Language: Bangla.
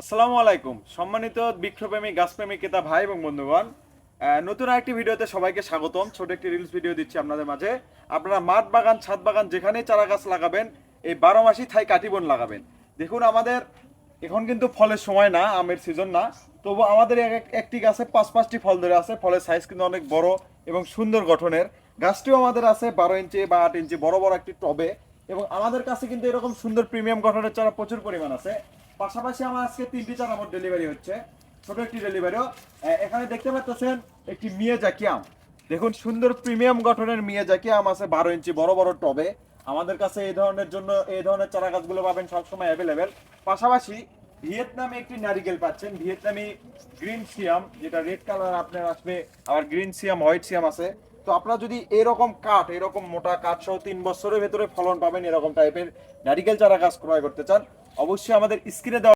আসসালামু আলাইকুম। সম্মানিত বৃক্ষপ্রেমী গাছপ্রেমী ক্রেতা ভাই এবং বন্ধুগণ নতুন একটি ভিডিওতে সবাইকে স্বাগতম। ছোট একটি রিলস ভিডিও দিচ্ছি আপনাদের মাঝে। আপনারা মাঠ বাগান, ছাদ বাগান, যেখানেই চারা গাছ লাগাবেন, এই বারো মাসই থাই কাটিবন লাগাবেন। দেখুন, আমাদের এখন কিন্তু ফলের সময় না, আমের সিজন না। তবু আমাদের এক- এক- একটি গাছে পাঁচ পাঁচটি ফল ধরে আছে। ফলের সাইজ কিন্তু অনেক বড় এবং সুন্দর গঠনের। গাছটিও আমাদের আছে বারো ইঞ্চি বা আট ইঞ্চি বড় বড় একটি টবে এবং আমাদের কাছে কিন্তু এরকম সুন্দর প্রিমিয়াম গঠনের চারা প্রচুর পরিমাণ আছে। পাশাপাশি আমার আজকে তিনটি চারা আমার ডেলিভারি হচ্ছে। ছোট একটি ডেলিভারিও এখানে দেখতে পাচ্ছেন একটি মিয়াজাকি আম দেখুন, সুন্দর প্রিমিয়াম গঠনের মিয়াজাকি আম আছে বারো ইঞ্চি, বড় বড় টবে। আমাদের কাছে এই ধরনের জন্য এই ধরনের চারা গাছগুলো পাবেন সবসময় অ্যাভেলেবেল পাশাপাশি ভিয়েতনামে একটি নারিকেল পাচ্ছেন, ভিয়েতনামি গ্রিন সিয়াম যেটা রেড কালার আপনার আসবে, আবার গ্রিন সিয়াম হোয়াইট সিয়াম আছে। তো আপনারা যদি এরকম কাঠ, এরকম মোটা কাঠ সহ তিন বছরের ভেতরে ফলন পাবেন এরকম টাইপের নারিকেল চারা গাছ ক্রয় করতে চান অবশ্যই আমাদের স্ক্রিনে দেওয়া